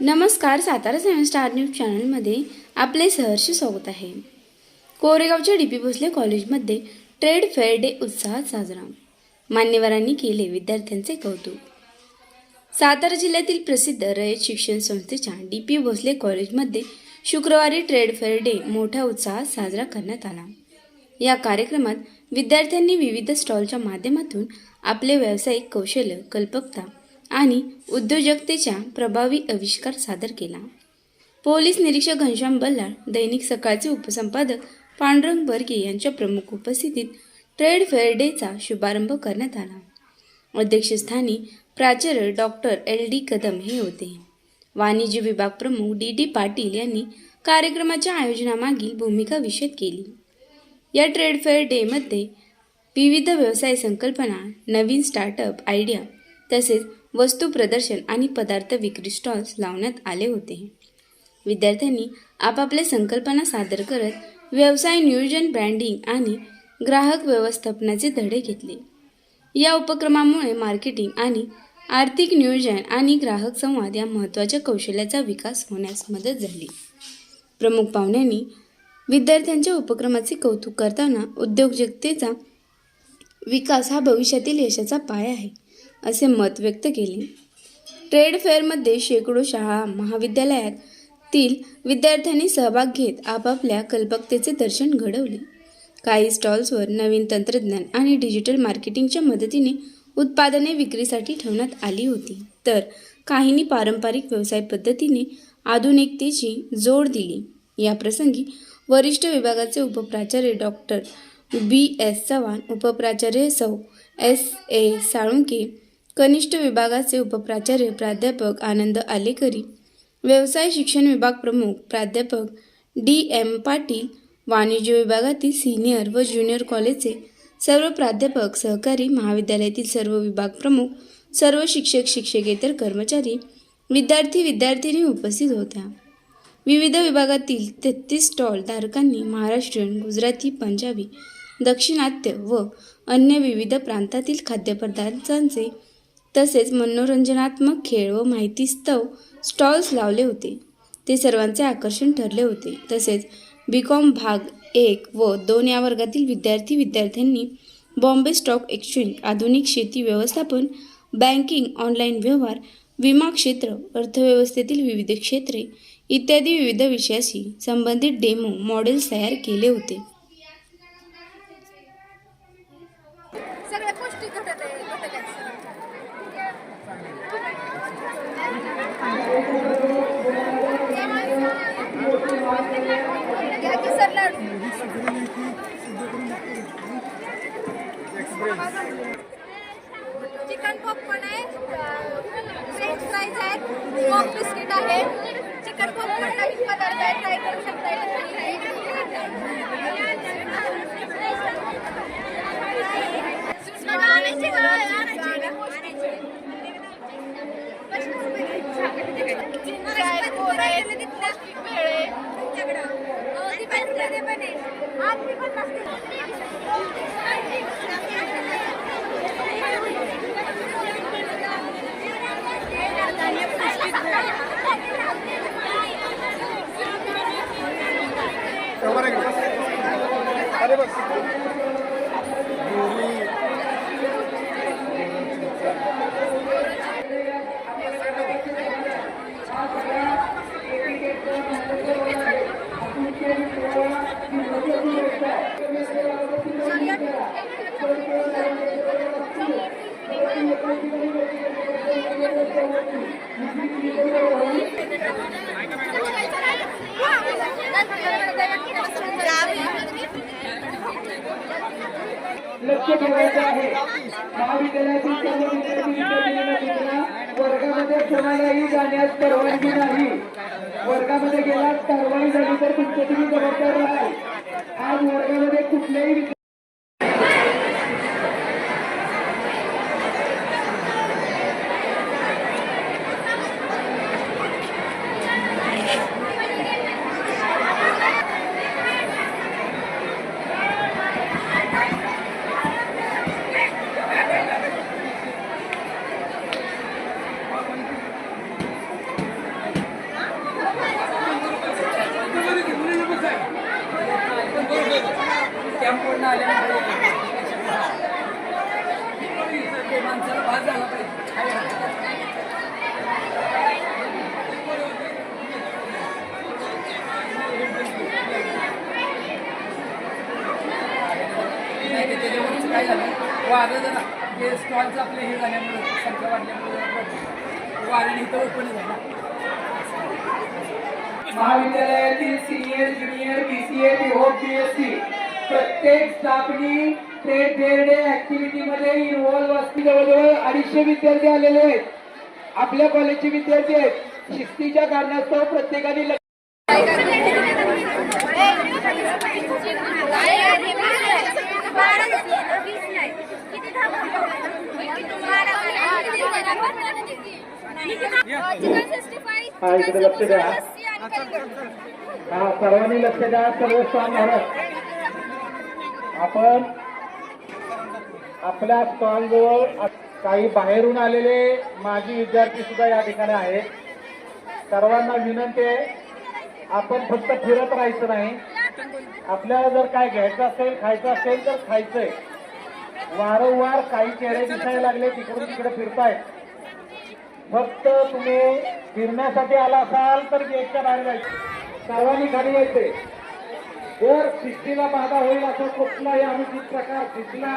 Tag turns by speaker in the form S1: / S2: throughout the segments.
S1: नमस्कार सातारा सेवन star news चॅनलमध्ये आपले सहर्ष स्वागत आहे. कोरेगावच्या डी पी भोसले कॉलेजमध्ये ट्रेड फेअर डे उत्साहात साजरा. मान्यवरांनी केले विद्यार्थ्यांचे कौतुक. सातारा जिल्ह्यातील प्रसिद्ध रयत शिक्षण संस्थेच्या डी पी भोसले कॉलेजमध्ये शुक्रवारी ट्रेड फेअर डे मोठ्या उत्साहात साजरा करण्यात आला. या कार्यक्रमात विद्यार्थ्यांनी विविध स्टॉलच्या माध्यमातून आपले व्यावसायिक कौशल्य कल्पकता आणि उद्योजकतेच्या प्रभावी आविष्कार सादर केला. पोलीस निरीक्षक घनश्याम बल्लाळ दैनिक सकाळचे उपसंपादक पांडुरंग बर्गे यांच्या प्रमुख उपस्थितीत ट्रेड फेअर डेचा शुभारंभ करण्यात आला. अध्यक्षस्थानी प्राचार्य डॉक्टर एल डी कदम हे होते. वाणिज्य विभाग प्रमुख डी डी पाटील यांनी कार्यक्रमाच्या आयोजनामागील भूमिका विशद केली. या ट्रेड फेअर डेमध्ये विविध व्यवसाय संकल्पना नवीन स्टार्टअप आयडिया तसेच वस्तू प्रदर्शन आणि पदार्थ विक्री स्टॉल्स लावण्यात आले होते. विद्यार्थ्यांनी आपापल्या संकल्पना सादर करत व्यवसाय नियोजन ब्रँडिंग आणि ग्राहक व्यवस्थापनाचे धडे घेतले. या उपक्रमामुळे मार्केटिंग आणि आर्थिक नियोजन आणि ग्राहक संवाद या महत्त्वाच्या कौशल्याचा विकास होण्यास मदत झाली. प्रमुख पाहुण्यांनी विद्यार्थ्यांच्या उपक्रमाचे कौतुक करताना उद्योजकतेचा विकास हा भविष्यातील यशाचा पाय आहे. असे मत व्यक्त केले. ट्रेड फेअरमध्ये शेकडो शाळा महाविद्यालयातील विद्यार्थ्यांनी सहभाग घेत आपापल्या कल्पकतेचे दर्शन घडवले. काही स्टॉल्सवर नवीन तंत्रज्ञान आणि डिजिटल मार्केटिंगच्या मदतीने उत्पादने विक्रीसाठी ठेवण्यात आली होती. तर काहींनी पारंपरिक व्यवसाय पद्धतीने आधुनिकतेची जोड दिली. या प्रसंगी वरिष्ठ विभागाचे उपप्राचार्य डॉक्टर बी एस चव्हाण उपप्राचार्य सौ एस ए साळुंके कनिष्ठ विभागाचे उपप्राचार्य प्राध्यापक आनंद आलेकरी व्यवसाय शिक्षण विभाग प्रमुख प्राध्यापक डी एम पाटील वाणिज्य विभागातील सिनियर व ज्युनियर कॉलेजचे सर्व प्राध्यापक सहकारी महाविद्यालयातील सर्व विभाग प्रमुख सर्व शिक्षक शिक्षकेतर कर्मचारी विद्यार्थी विद्यार्थिनी उपस्थित होत्या. विविध विभागातील तेहतीस स्टॉल धारकांनी महाराष्ट्रीयन गुजराती पंजाबी दक्षिणात्य व अन्य विविध प्रांतातील खाद्यपदार्थांचे तसेच मनोरंजनात्मक खेळ व माहितीस्तव स्टॉल्स लावले होते. ते सर्वांचे आकर्षण ठरले होते. तसेच बी कॉम भाग एक व दोन या वर्गातील विद्यार्थी विद्यार्थ्यांनी बॉम्बे स्टॉक एक्सचेंज आधुनिक शेती व्यवस्थापन बँकिंग ऑनलाईन व्यवहार विमा क्षेत्र अर्थव्यवस्थेतील विविध क्षेत्रे इत्यादी विविध विषयाशी संबंधित डेमो मॉडेल्स तयार केले होते.
S2: चिकन पॉपकॉर्न आहे. फ्रेंच फ्राईज आहेत. स्मोक बिस्किट आहे. चिकन पॉपकॉर्न नवीन पदार्थ आहे. ट्राय करू शकता
S3: Vai.
S4: लक्ष ठेवायचं आहे. महाविद्यालयातील सर्व विद्यार्थी विद्यार्थिनींना वर्गामध्ये कोणालाही जाण्यास परवानगी नाही. वर्गामध्ये गेल्यास कारवाई झाली तर तुमच्या तुम्ही जबाबदार राहाल. आज वर्गामध्ये कुठल्याही विद्या-
S5: नाही ते त्याच्यावरच काय झालं? वारं जरा. ते स्टॉलचं आपलं हे झाल्यामुळे संख्या वाढल्यामुळे जरा problem. वाऱ्याने इथं ओपन झालं.
S4: महाविद्यालयातील senior junior P C A T O P S C प्रत्येक स्थापनी ट्रेड फेअर डे ऍक्टिव्हिटी मध्ये इन्व्हॉल्व असतील जवळजवळ अडीचशे विद्यार्थी आलेले आहेत. आपल्या कॉलेजचे विद्यार्थी आहेत. शिस्तीच्या कारणास्तव प्रत्येकाने लक्ष हा, इकडे लक्ष द्या. हा सर्वांनी लक्ष द्या. सर्व भारत आपण आपल्या स्टॉलजवळ काही बाहेरून आलेले माजी विद्यार्थी सुद्धा या ठिकाणी आहेत. सर्वांना विनंती आहे आपण फक्त फिरत राहायचं नाही. आपल्याला जर काय घ्यायचं असेल खायचं असेल तर खायचंय. वारंवार काही चेहरे दिसायला लागले तिकडून तिकडे फिरतायत. फक्त तुम्ही फिरण्यासाठी आला असाल तर गेटच्या बाहेर जायचं. सर्वांनी खाली यायचे जर शिस्तीला बाधा होईल असा कुठलाही अनुचित प्रकार दिसला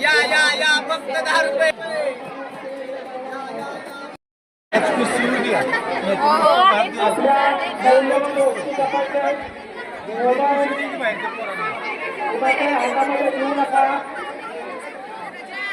S5: या या या फक्त दहा रुपये
S2: रुपये द्या मी देते.
S3: आता आयडिया आहे. चांगली वाटते
S4: नवीन
S3: आता हात बसलाय का?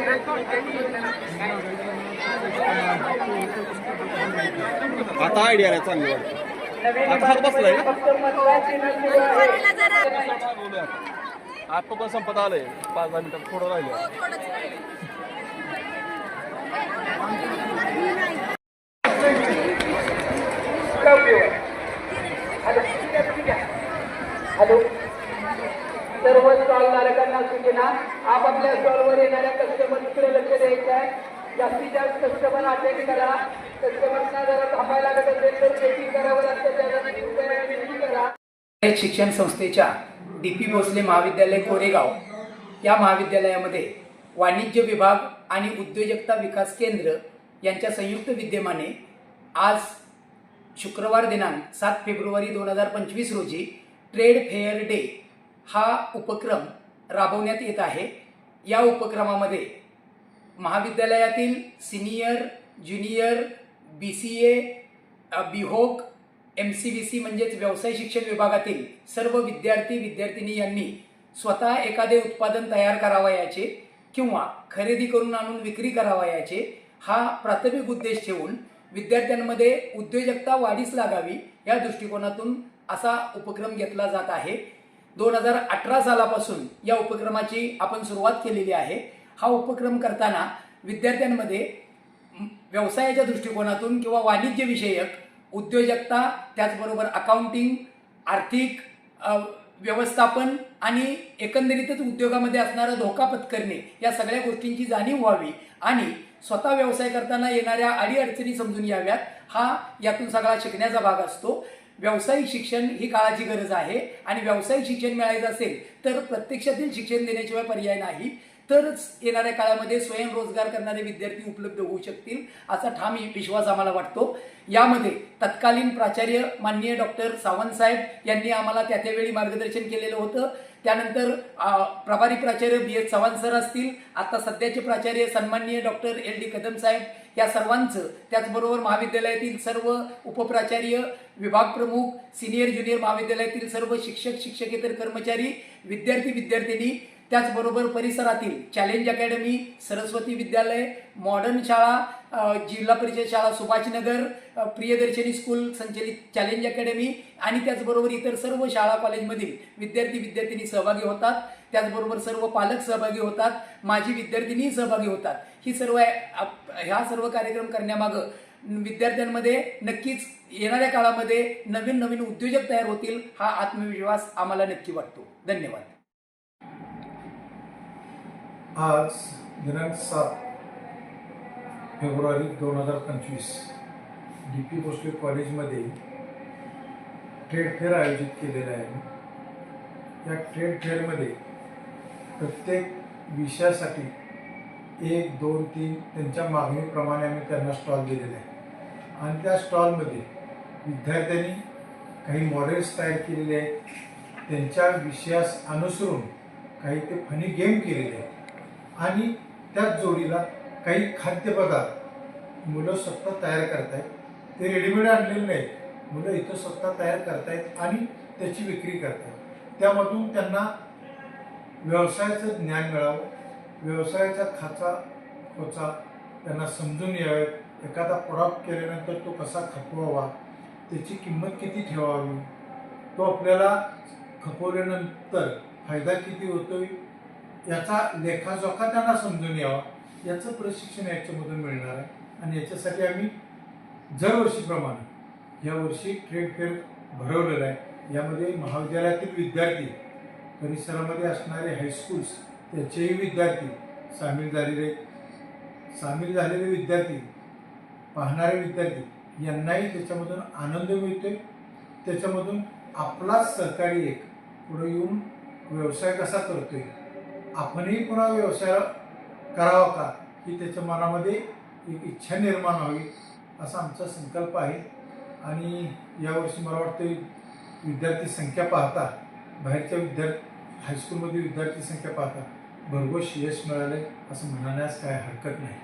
S4: महत्वाची नसलेली आहे.
S2: खायला जरा
S3: बोलूया आता पण संपत आलंय. पाच दहा मिनिटात थोडं राहिलं.
S4: हॅलो. सर्व धारकांना सूचना आपल्या स्टॉलवर येणाऱ्या कस्टमर इकडे लक्ष द्यायचं आहे. जास्तीत जास्त कस्टमर अटेंड करा. कस्टमर्सना जरा थांबायला लागत असेल तर चेकिंग करावं लागतं. त्याला विनंती करा
S5: शिक्षण संस्थेच्या डी पी भोसले महाविद्यालय कोरेगाव या महाविद्यालयामध्ये वाणिज्य विभाग आणि उद्योजकता विकास केंद्र यांच्या संयुक्त विद्यमाने आज शुक्रवार दिनांक सात फेब्रुवारी दोन हजार पंचवीस रोजी ट्रेड फेअर डे हा उपक्रम राबवण्यात येत आहे. या उपक्रमामध्ये महाविद्यालयातील senior junior B C A बिहोक M C B C म्हणजेच व्यवसाय शिक्षण विभागातील सर्व विद्यार्थी विद्यार्थिनी यांनी स्वतः एखादे उत्पादन तयार करावयाचे किंवा खरेदी करून आणून विक्री करावयाचे हा प्राथमिक उद्देश ठेवून विद्यार्थ्यांमध्ये उद्योजकता वाढीस लागावी या दृष्टिकोनातून असा उपक्रम घेतला जात आहे. दोन हजार अठरा सालापासून या उपक्रमाची आपण सुरुवात केलेली आहे. हा उपक्रम करताना विद्यार्थ्यांमध्ये व्यवसायाच्या दृष्टिकोनातून किंवा वाणिज्य विषयक उद्योजकता त्याचबरोबर अकाउंटिंग आर्थिक व्यवस्थापन आणि एकंदरीतच उद्योगामध्ये असणारा धोका पत्करणे या सगळ्या गोष्टींची जाणीव व्हावी आणि स्वतः व्यवसाय करताना येणाऱ्या अडीअडचणी समजून याव्यात. हा यातून सगळा शिकण्याचा भाग असतो. व्यावसायिक शिक्षण ही काळाची गरज आहे आणि व्यावसायिक शिक्षण मिळायचं असेल तर प्रत्यक्षातील शिक्षण देण्याशिवाय पर्याय नाही. तरच येणाऱ्या काळामध्ये स्वयंरोजगार करणारे विद्यार्थी उपलब्ध होऊ शकतील असा ठाम विश्वास आम्हाला वाटतो. यामध्ये तत्कालीन प्राचार्य माननीय डॉक्टर सावंत साहेब यांनी आम्हाला त्या त्यावेळी मार्गदर्शन केलेलं होतं. त्यानंतर प्रभारी प्राचार्य बी एस चव्हाण सर असतील. आता सध्याचे प्राचार्य सन्माननीय डॉक्टर एल डी कदम साहेब या सर्वांचं. त्याचबरोबर महाविद्यालयातील सर्व उपप्राचार्य विभाग प्रमुख सिनियर ज्युनियर महाविद्यालयातील सर्व शिक्षक शिक्षकेतर कर्मचारी विद्यार्थी विद्यार्थिनी त्याचबरोबर परिसरातील चॅलेंज अकॅडमी सरस्वती विद्यालय मॉडर्न शाळा जिल्हा परिषद शाळा सुभाषनगर प्रियदर्शनी स्कूल संचलित चॅलेंज अकॅडमी आणि त्याचबरोबर इतर सर्व शाळा कॉलेजमधील विद्यार्थी विद्यार्थिनी सहभागी होतात. त्याचबरोबर सर्व पालक सहभागी होतात. माझी विद्यार्थिनी सहभागी होतात. ही सर्व आप- ह्या सर्व कार्यक्रम करण्यामागं विद्यार्थ्यांमध्ये नक्कीच येणाऱ्या काळामध्ये नवीन नवीन उद्योजक तयार होतील हा आत्मविश्वास आम्हाला नक्की वाटतो. धन्यवाद.
S6: आज दिनांक सात फेब्रुवारी दोन हजार पंचवीस डी पी भोसले कॉलेजमध्ये ट्रेड फेअर आयोजित केलेलं आहे. या ट्रेड फेअरमध्ये प्रत्येक विषयासाठी एक दोन तीन त्यांच्या मागणीप्रमाणे आम्ही त्यांना स्टॉल दिलेले आहे. आणि त्या स्टॉलमध्ये विद्यार्थ्यांनी काही मॉडेल्स तयार केलेले आहेत. त्यांच्या विषयास अनुसरून काही ते फनी गेम केलेले आहेत. आणि त्याच जोडीला काही खाद्यपदार्थ. मुलं स्वतः तयार करतायत. ते रेडीमेड आणलेले नाहीत. मुलं इथं स्वतः तयार करतायत आणि त्याची विक्री करतायत. त्यामधून त्यांना व्यवसायाचं ज्ञान मिळावं. व्यवसायाचा खाचा खोचा त्यांना समजून यावेत एखादा प्रॉप केल्यानंतर तो कसा खपवावा? त्याची किंमत किती ठेवावी? तो आपल्याला खपवल्यानंतर फायदा किती होतोय? याचा लेखाजोखा त्यांना समजून यावा. याचं प्रशिक्षण याच्यामधून मिळणार आहे. आणि याच्यासाठी आम्ही दरवर्षीप्रमाणे यावर्षी ट्रेड फेअर भरवलेलं आहे. यामध्ये महाविद्यालयातील विद्यार्थी परिसरामध्ये असणारे हायस्कूल्स त्याचेही विद्यार्थी सामील झालेले सामील झालेले विद्यार्थी पाहणारे विद्यार्थी यांनाही त्याच्यामधून आनंद मिळतो आहे त्याच्यामधून आपलाच सहकारी एक पुढे येऊन व्यवसाय कसा करतो आहे आपणही पुन्हा व्यवसाय करावा का? ही त्याच्या मनामध्ये एक इच्छा निर्माण व्हावी असा आमचा संकल्प आहे. आणि यावर्षी मला वाटतं विद्यार्थी संख्या पाहता बाहेरच्या विद्यार्थी हायस्कूलमध्ये विद्यार्थी संख्या पाहता भरघोस यश मिळाले असं म्हणण्यास काय हरकत नाही.